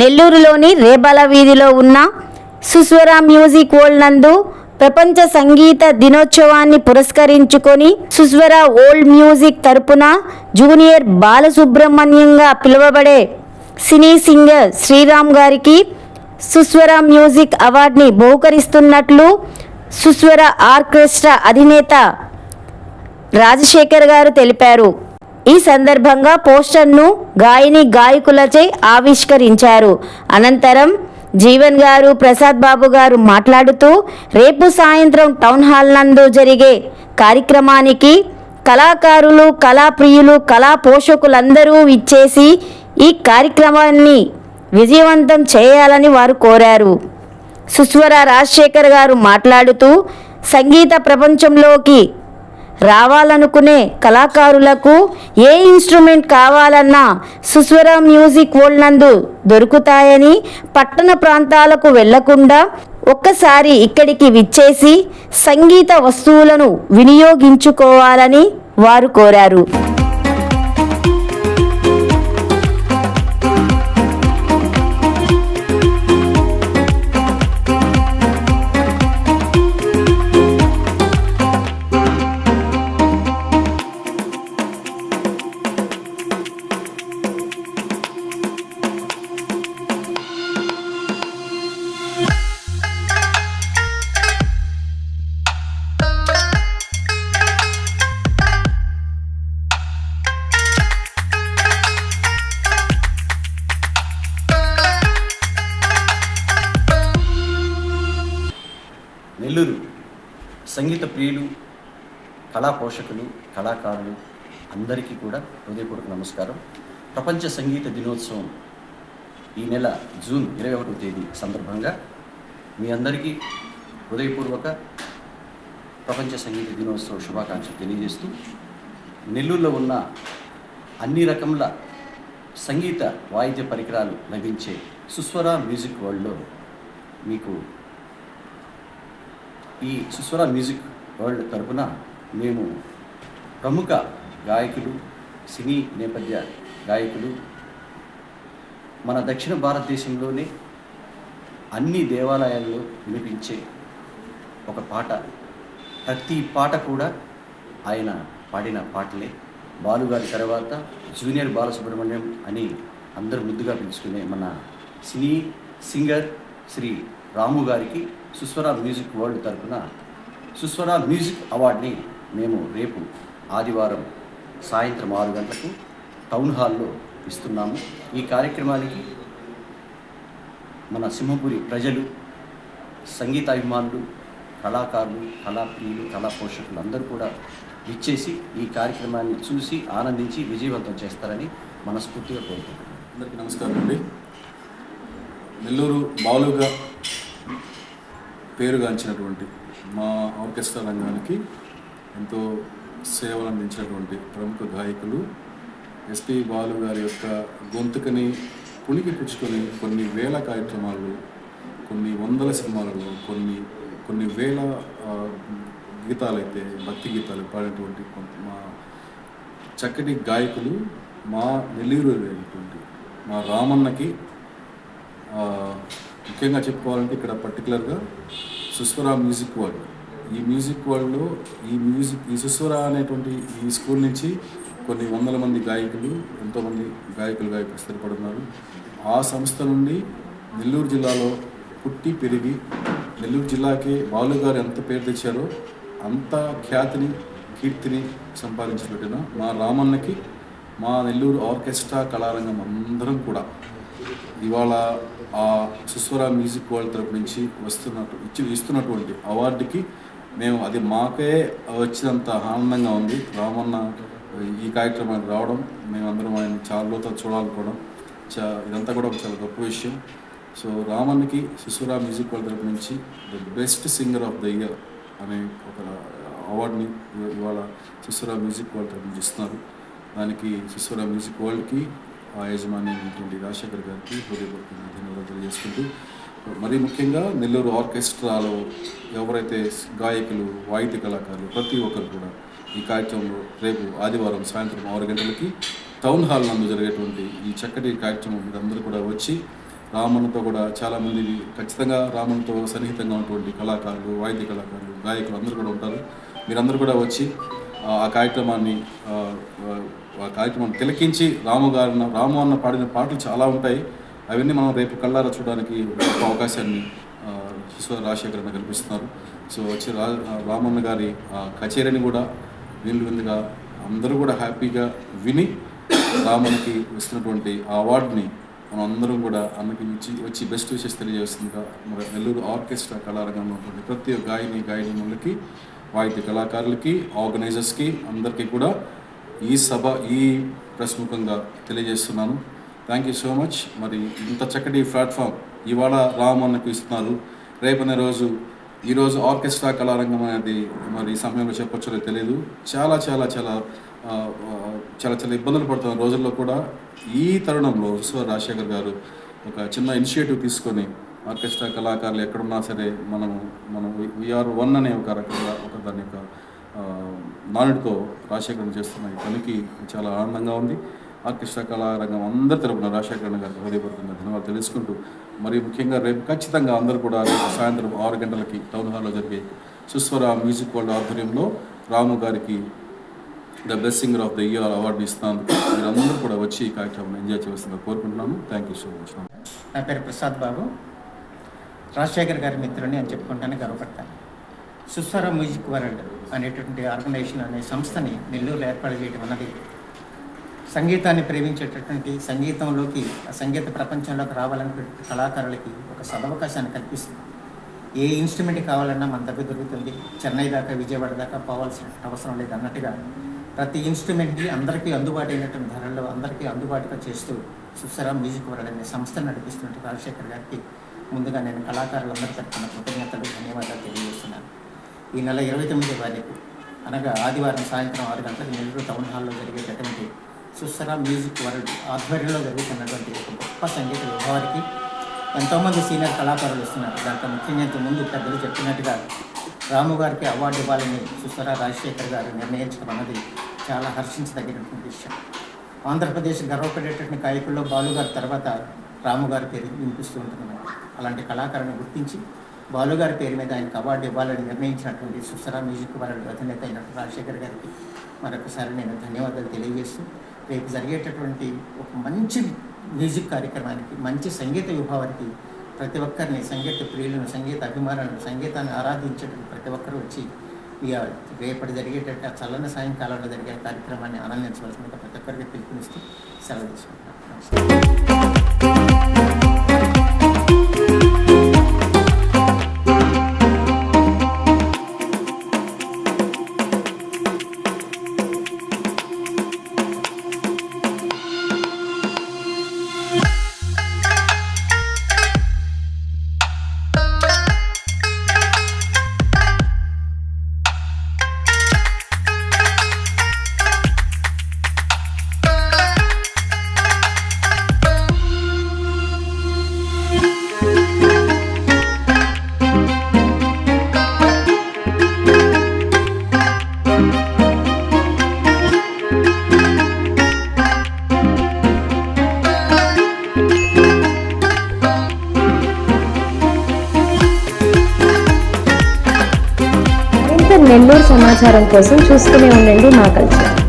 నెల్లూరులోని రేబల వీధిలో ఉన్న సుస్వర మ్యూజిక్ వరల్డ్ నందు ప్రపంచ సంగీత దినోత్సవాన్ని పురస్కరించుకొని సుస్వర ఓల్డ్ మ్యూజిక్ తరపున జూనియర్ బాలసుబ్రహ్మణ్యంగా పిలువబడే సినీ సింగర్ శ్రీరామ్ గారికి సుస్వర మ్యూజిక్ అవార్డుని బహుకరిస్తున్నట్లు సుస్వర ఆర్కెస్ట్రా అధినేత రాజశేఖర్ గారు తెలిపారు. ఈ సందర్భంగా పోస్టర్ను గాయని గాయకులచే ఆవిష్కరించారు. అనంతరం జీవన్ గారు ప్రసాద్ బాబు గారు మాట్లాడుతూ రేపు సాయంత్రం టౌన్ హాల్ నందు జరిగే కార్యక్రమానికి కళాకారులు కళాప్రియులు కళా పోషకులందరూ ఇచ్చేసి ఈ కార్యక్రమాన్ని విజయవంతం చేయాలని వారు కోరారు. సుస్వర రాజశేఖర్ గారు మాట్లాడుతూ సంగీత ప్రపంచంలోకి రావాలనుకునే కళాకారులకు ఏ ఇన్స్ట్రుమెంట్ కావాలన్నా సుస్వర మ్యూజిక్ వరల్డ్ నందు దొరుకుతాయని పట్టణ ప్రాంతాలకు వెళ్ళకుండా ఒక్కసారి ఇక్కడికి విచ్చేసి సంగీత వస్తువులను వినియోగించుకోవాలని వారు కోరారు. ప్రియులు కళా పోషకులు కళాకారులు అందరికీ కూడా హృదయపూర్వక నమస్కారం. ప్రపంచ సంగీత దినోత్సవం ఈ నెల జూన్ ఇరవై ఒకటవ తేదీ సందర్భంగా మీ అందరికీ హృదయపూర్వక ప్రపంచ సంగీత దినోత్సవ శుభాకాంక్షలు తెలియజేస్తూ నెల్లూరులో ఉన్న అన్ని రకముల సంగీత వాయిద్య పరికరాలు లభించే సుస్వర మ్యూజిక్ వరల్డ్లో మీకు ఈ సుస్వర మ్యూజిక్ వరల్డ్ తరపున మేము ప్రముఖ గాయకులు సినీ నేపథ్య గాయకులు మన దక్షిణ భారతదేశంలోనే అన్ని దేవాలయాల్లో వినిపించే ఒక పాట. ప్రతి పాట కూడా ఆయన పాడిన పాటలే. బాలుగారి తర్వాత జూనియర్ బాలసుబ్రహ్మణ్యం అని అందరూ ముద్దుగా పిలుచుకునే మన సినీ సింగర్ శ్రీ రాము గారికి సుస్వర మ్యూజిక్ వరల్డ్ తరపున సుస్వర మ్యూజిక్ అవార్డుని మేము రేపు ఆదివారం సాయంత్రం ఆరు గంటలకు టౌన్ హాల్లో ఇస్తున్నాము. ఈ కార్యక్రమానికి మన సింహపురి ప్రజలు సంగీతాభిమానులు కళాకారులు కళాప్రియులు కళా పోషకులు అందరూ కూడా ఇచ్చేసి ఈ కార్యక్రమాన్ని చూసి ఆనందించి విజయవంతం చేస్తారని మనస్ఫూర్తిగా కోరుకుంటున్నాను అందరికీ నమస్కారం అండి. నెల్లూరు బాలుగా పేరుగాంచినటువంటి మా ఆర్కెస్ట్రా రంగానికి ఎంతో సేవలు అందించినటువంటి ప్రముఖ గాయకులు ఎస్పి బాలు గారి యొక్క గొంతుకని పుణికి పుచ్చుకొని కొన్ని వేల కార్యక్రమాలు కొన్ని వందల సినిమాలలో కొన్ని కొన్ని వేల గీతాలైతే భక్తి గీతాలు పాడినటువంటి కొంత మా చక్కటి గాయకులు మా నెల్లూరు అయినటువంటి మా రామన్నకి ముఖ్యంగా చెప్పుకోవాలంటే ఇక్కడ పర్టికులర్గా సుస్వరా మ్యూజిక్ వరల్డ్. ఈ మ్యూజిక్ వరల్డ్లో ఈ మ్యూజిక్ ఈ సుస్వర అనేటువంటి ఈ స్కూల్ నుంచి కొన్ని వందల మంది గాయకులు ఎంతోమంది గాయకులు గాయకులు స్థిరపడున్నారు ఆ సంస్థ నుండి నెల్లూరు జిల్లాలో పుట్టి పెరిగి నెల్లూరు జిల్లాకి బాలు గారు ఎంత పేరు తెచ్చారో అంత ఖ్యాతిని కీర్తిని సంపాదించి పెట్టిన మా రామన్నకి మా నెల్లూరు ఆర్కెస్ట్రా కళారంగం అందరం కూడా ఇవాళ ఆ సుస్వర మ్యూజిక్ వరల్డ్ తరపు నుంచి వస్తున్నట్టు ఇచ్చి ఇస్తున్నటువంటి అవార్డుకి మేము అది మాకే వచ్చినంత ఆనందంగా ఉంది. రామన్న ఈ కార్యక్రమానికి రావడం మేమందరం ఆయన చాలా చూడాలనుకోవడం చా ఇదంతా కూడా ఒక చాలా గొప్ప విషయం. సో రామన్నకి సుస్వర మ్యూజిక్ వాళ్ళ తరపు నుంచి the best singer of the year అనే ఒక అవార్డుని ఇవాళ సుస్వర మ్యూజిక్ వాళ్ళ తరపు నుంచి ఇస్తున్నారు. దానికి సుస్వర మ్యూజిక్ వరల్డ్కి ఆ యజమాని అయినటువంటి రాజశేఖర్ గారికి హృదయపూర్వకంగా ధన్యవాదాలు తెలియజేసుకుంటూ మరీ ముఖ్యంగా నెల్లూరు ఆర్కెస్ట్రాలో ఎవరైతే గాయకులు వాయిద్య కళాకారులు ప్రతి ఒక్కరు కూడా ఈ కార్యక్రమంలో రేపు ఆదివారం సాయంత్రం ఆరు గంటలకి టౌన్ హాల్ నందు జరిగేటువంటి ఈ చక్కటి కార్యక్రమం మీరందరూ కూడా వచ్చి రామన్నతో కూడా చాలామంది ఖచ్చితంగా రామన్తో సన్నిహితంగా ఉన్నటువంటి కళాకారులు వాయిద్య కళాకారులు గాయకులు అందరూ కూడా ఉంటారు. మీరందరూ కూడా వచ్చి ఆ కార్యక్రమాన్ని ఆ, ఆ, తిలకించి రాము గారిన రాము అన్న పాడిన పాటలు చాలా ఉంటాయి. అవన్నీ మనం రేపు కళ్ళారా చూడడానికి ఒక అవకాశాన్ని ఆ, రాజశేఖర్ అన్న కల్పిస్తున్నారు. సో వచ్చి రా రామన్న గారి ఆ కచేరీని కూడా వీళ్ళు విందుగా అందరూ కూడా హ్యాపీగా విని రామన్కి ఇస్తున్నటువంటి ఆ అవార్డుని మనం అందరం కూడా అన్నకి ఇచ్చి వచ్చి బెస్ట్ విషెస్ తెలియజేస్తుందిగా. మరి నెల్లూరు ఆర్కెస్ట్రా కళారంగంలో ఉన్నటువంటి ప్రతి ఒక్క గాయని వాళ్ళకి వాయిద్య కళాకారులకి ఆర్గనైజర్స్కి అందరికీ కూడా ఈ సభ ఈ ప్రశ్ముఖంగా తెలియజేస్తున్నాను. థ్యాంక్ యూ సో మచ్ మరి ఇంత చక్కటి ప్లాట్ఫామ్ ఇవాళ రామన్నకు ఇస్తున్నారు. రేపనే రోజు ఈరోజు ఆర్కెస్ట్రా కళారంగం అనేది మరి సమయంలో చెప్పొచ్చో తెలియదు చాలా చాలా చాలా చాలా చాలా ఇబ్బందులు పడుతున్న రోజుల్లో కూడా ఈ తరుణంలో సో రాజశేఖర్ గారు ఒక చిన్న ఇనిషియేటివ్ తీసుకొని ఆర్కెస్ట్రా కళాకారులు ఎక్కడున్నా సరే మనము మనం వీఆర్ వన్ అనే ఒక రకంగా ఒక దాని యొక్క నానుడితో రాజశేఖరణ చేస్తున్న ఈ పనికి చాలా ఆనందంగా ఉంది. ఆర్కెస్ట్రా కళారంగం అందరి తరపున రాజశేఖరణ గారికి హృదయపూర్వకంగా ధన్యవాదాలు తెలుసుకుంటూ మరి ముఖ్యంగా రేపు ఖచ్చితంగా అందరూ కూడా రేపు సాయంత్రం ఆరు గంటలకి టౌన్ హాల్లో జరిగే సుస్వర మ్యూజిక్ వరల్డ్ ఆధ్వర్యంలో రాము గారికి the best singer of the year award ఇస్తాను. మీరందరూ కూడా వచ్చి ఈ కార్యక్రమం ఎంజాయ్ చేస్తుందని కోరుకుంటున్నాను. థ్యాంక్ యూ సో మచ్ నా పేరు ప్రసాద్ బాబు. రాజశేఖర్ గారి మిత్రుని అని చెప్పుకుంటానే గర్వపడతాను. సుస్వర మ్యూజిక్ వరల్డ్ అనేటువంటి ఆర్గనైజేషన్ అనే సంస్థని నెల్లూరులో ఏర్పాటు చేయడం అన్నది సంగీతాన్ని ప్రేమించేటటువంటి సంగీతంలోకి ఆ సంగీత ప్రపంచంలోకి రావాలనుకునే కళాకారులకి ఒక సదవకాశాన్ని కల్పిస్తుంది. ఏ ఇన్స్ట్రుమెంట్ కావాలన్నా మన దగ్గర దొరుకుతుంది. చెన్నై దాకా విజయవాడ దాకా పోవాల్సిన అవసరం లేదు అన్నట్టుగా ప్రతి ఇన్స్ట్రుమెంట్ని అందరికీ అందుబాటు అయినటువంటి ధరల్లో అందరికీ అందుబాటుగా చేస్తూ సుస్వర మ్యూజిక్ వరల్డ్ అనే సంస్థను నడిపిస్తున్నట్టు రాజశేఖర్ గారికి ముందుగా నేను కళాకారులందరి తరఫున కృతజ్ఞతలు ధన్యవాదాలు తెలియజేస్తున్నాను. ఈ నెల ఇరవై తొమ్మిది తారీఖు అనగా ఆదివారం సాయంత్రం ఆరు గంటలకు నెల్లూరు టౌన్ హాల్లో జరిగేటటువంటి సుస్సరా మ్యూజిక్ వరల్డ్ ఆధ్వర్యంలో జరుగుతున్నటువంటి ఒక గొప్ప సంగీత విభావానికి ఎంతోమంది సీనియర్ కళాకారులు వస్తున్నారు. దాంట్లో ముఖ్యంగా ముందు పెద్దలు చెప్పినట్టుగా రాము గారికి అవార్డు ఇవ్వాలని సుస్వర రాజశేఖర్ గారు నిర్ణయించడం అన్నది చాలా హర్షించదగినటువంటి విషయం. ఆంధ్రప్రదేశ్ గర్వపడేటటువంటి గాయకుల్లో బాలుగారి తర్వాత రాము గారి పేరు వినిపిస్తూ ఉంటున్నారు అలాంటి కళాకారుని గుర్తించి బాలుగారి పేరు మీద ఆయనకు అవార్డు ఇవ్వాలని నిర్ణయించినటువంటి సుసరా మ్యూజిక్ వాళ్ళ అధినేత అయినటువంటి రాజశేఖర్ గారికి మరొకసారి నేను ధన్యవాదాలు తెలియజేస్తూ రేపు జరిగేటటువంటి ఒక మంచి మ్యూజిక్ కార్యక్రమానికి మంచి సంగీత విభావానికి ప్రతి ఒక్కరిని సంగీత ప్రియులను సంగీత అభిమానులను సంగీతాన్ని ఆరాధించేటువంటి ప్రతి ఒక్కరూ వచ్చి ఇక రేపటి జరిగేటట్టు ఆ చల్లని సాయంకాలంలో జరిగే కార్యక్రమాన్ని ఆనందించవలసిందిగా ప్రతి ఒక్కరికి పిలుపునిస్తూ సెలవు తీసుకుంటున్నాను. సమాచారం కోసం చూస్తూనే ఉండండి మా కల్చర్